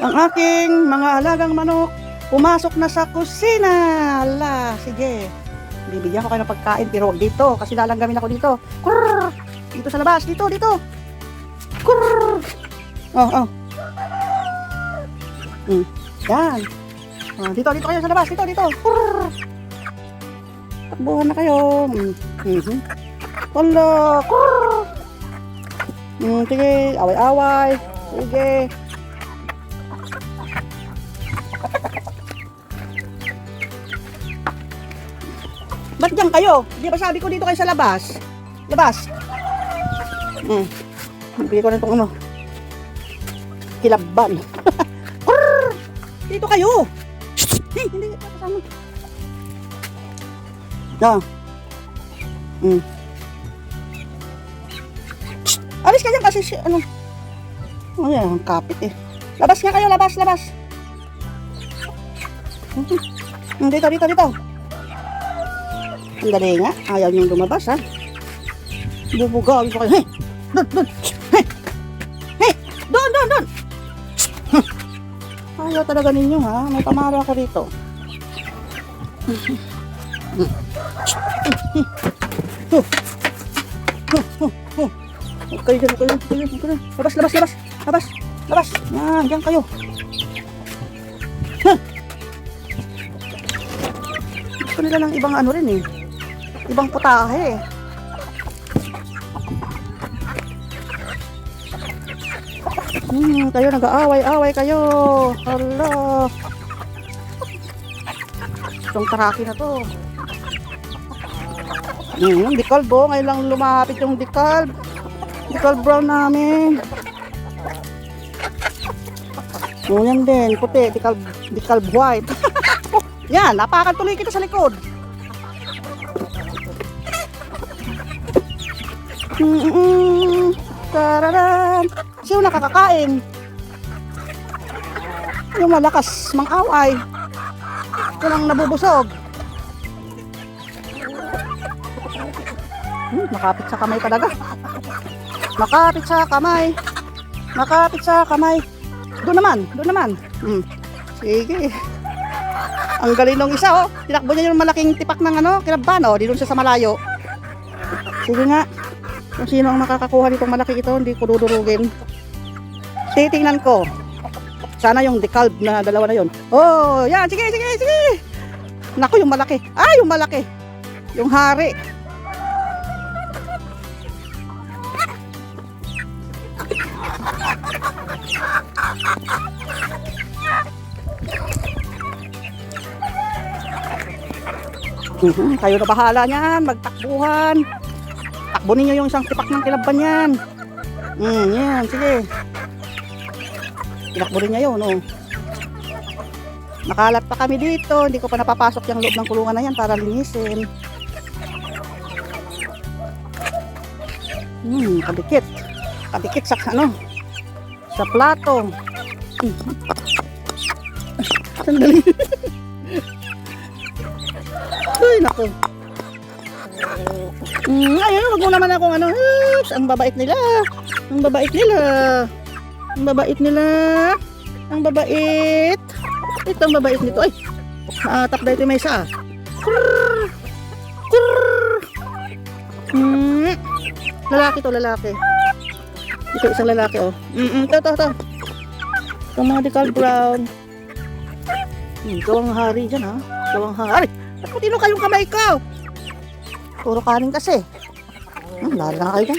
Ang aking mga alagang manok, pumasok na sa kusina. Ala, sige. Bibigyan ko kayo ng pagkain, pero huwag dito, kasi lalanggamin ako dito. Kurr! Dito sa labas, dito, dito. Kurr! Oh, oh. Hmm, yan. Oh, dito, dito kayo sa labas, dito, dito. Kurr! Takbuhan na kayo. Hmm. Mhm. Wala. Kurr! Hmm, sige, away-away. Sige. Ba't diyan kayo? Di ba sabi ko dito kayo sa labas? Labas. Hmm. Bigyan ko na itong ano. Kilaban. Dito kayo. Hey, hindi ka kasama. Na. Hmm. Alis ka dyan kasi si, ano. Oh, yan, ang kapit eh. Labas nga kayo, labas, labas. Hmm, hmm, Dito, dito, dito. Ang dali nga. Ayaw niyong lumabas, ha? Bubugawin ko kayo. Hey! Doon, doon! Hey! Hey! Doon, doon, doon! Ayaw talaga ninyo, ha? May pamaro ako. Huwag kayo dyan, kayo kayo kayo. Labas, labas, labas! Labas! Labas! Yan, dyan kayo. Gusto nila ng ibang ano rin eh. Ibang putahe eh. Hmm, kayo nag-aaway-away kayo. Hala. Itong taraki na to. Hmm, decal bo. Ngayon lang lumapit yung decal. Decal brown namin. Oh, yan din. Puti. Decal, decal white. yan, napakan tuloy kita sa likod. Mm-mm. Tararan. Sino nakakakain? Yung malakas mang-away. Walang nabubusog. Hmm, makapit sa kamay talaga. Makapit sa kamay. Makapit sa kamay. Doon naman, doon naman. Hmm. Sige. Ang galing nung isa, oh. Tinakbo niya yung malaking tipak ng ano, kinaban, oh. Di doon siya sa malayo. Sige nga. Kung sino ang makakakuha nitong malaki ito, hindi ko dudurugin. Titingnan ko. Sana yung decalb na dalawa na yon. Oh, yan. Sige, sige, sige. Naku, yung malaki. Ah, yung malaki. Yung hari. Mhm, kayo na bahala niyan, magtakbuhan. Takbo ninyo yung isang tipak ng kilaban yan. Hmm, yan, sige. Tinakbo rin niya yun, oh. Nakalat pa kami dito, hindi ko pa napapasok yung loob ng kulungan na yan para linisin. Hmm, kadikit. Kadikit sa ano, sa plato. Sandali. Ay, nako. Mm, ayun, wag mo naman akong ano, "Oops, ang babait nila. Ang babait nila. Ang babait nila. Ang babait. Ito ang babait nito. Ay, naatap na ito may isa. Kurr. Kurr. Mm. Lalaki to, lalaki. Ito isang lalaki, oh. Mm, -mm ito, ito, ito. Itong mga decal brown. Hmm, ikaw ang hari dyan, ha? Ikaw hari. Ba't matino kayong kamay ko? Puro kanin kasi. Hmm, lala na.